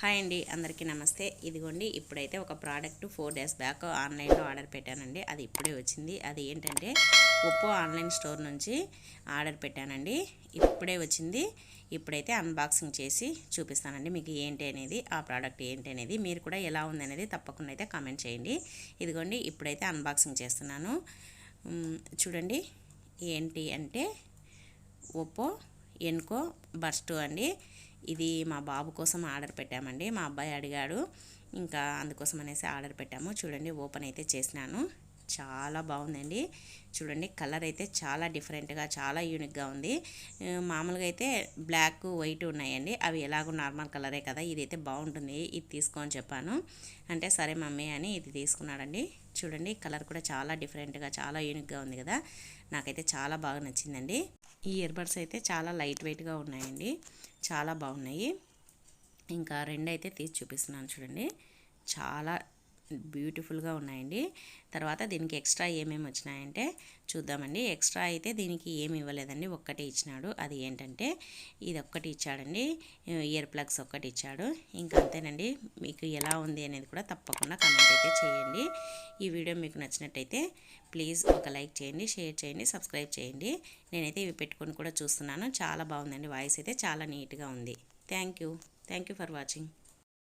Hi అండి అందరికీ నమస్తే. ఇదిగోండి ఇప్పుడైతే ఒక ప్రోడక్ట్ ఫోర్ డేస్ బ్యాక్ ఆన్లైన్లో ఆర్డర్ పెట్టానండి. అది ఇప్పుడే వచ్చింది. అది ఏంటంటే ఒప్పో ఆన్లైన్ స్టోర్ నుంచి ఆర్డర్ పెట్టానండి. ఇప్పుడే వచ్చింది. ఇప్పుడైతే అన్బాక్సింగ్ చేసి చూపిస్తానండి మీకు ఏంటి అనేది ఆ ప్రోడక్ట్ ఏంటి అనేది. మీరు కూడా ఎలా ఉంది అనేది తప్పకుండా అయితే కామెంట్ చేయండి. ఇదిగోండి ఇప్పుడైతే అన్బాక్సింగ్ చేస్తున్నాను. చూడండి ఏంటి అంటే ఒప్పో ఎన్కో బస్టు అండి. ఇది మా బాబు కోసం ఆర్డర్ పెట్టామండి. మా అబ్బాయి అడిగాడు ఇంకా అందుకోసం అనేసి ఆర్డర్ పెట్టాము. చూడండి ఓపెన్ అయితే చేసినాను. చాలా బాగుందండి. చూడండి కలర్ అయితే చాలా డిఫరెంట్గా చాలా యూనిక్గా ఉంది. మామూలుగా అయితే బ్లాక్ వైట్ ఉన్నాయండి. అవి ఎలాగో నార్మల్ కలరే కదా ఇదైతే బాగుంటుంది. ఇది తీసుకోని చెప్పాను. అంటే సరే మమ్మీ అని ఇది తీసుకున్నాడండి. చూడండి కలర్ కూడా చాలా డిఫరెంట్గా చాలా యూనిక్గా ఉంది కదా. నాకైతే చాలా బాగా నచ్చిందండి. ఈ ఇయర్బడ్స్ అయితే చాలా లైట్ వెయిట్గా ఉన్నాయండి. చాలా బాగున్నాయి. ఇంకా రెండు అయితే తీసి చూపిస్తున్నాను చూడండి. చాలా బ్యూటిఫుల్గా ఉన్నాయండి. తర్వాత దీనికి ఎక్స్ట్రా ఏమేమి వచ్చినాయంటే చూద్దామండి. ఎక్స్ట్రా అయితే దీనికి ఏమి ఇవ్వలేదండి. ఒక్కటే ఇచ్చినాడు. అది ఏంటంటే ఇది ఒక్కటి ఇచ్చాడండి. ఇయర్ ప్లగ్స్ ఒక్కటి ఇచ్చాడు. ఇంకా అంతేనండి. మీకు ఎలా ఉంది అనేది కూడా తప్పకుండా కమెంట్ అయితే చేయండి. ఈ వీడియో మీకు నచ్చినట్టయితే ప్లీజ్ ఒక లైక్ చేయండి షేర్ చేయండి సబ్స్క్రైబ్ చేయండి. నేనైతే ఇవి పెట్టుకొని కూడా చూస్తున్నాను. చాలా బాగుందండి. వాయిస్ అయితే చాలా నీట్గా ఉంది. Thank you. Thank you for watching.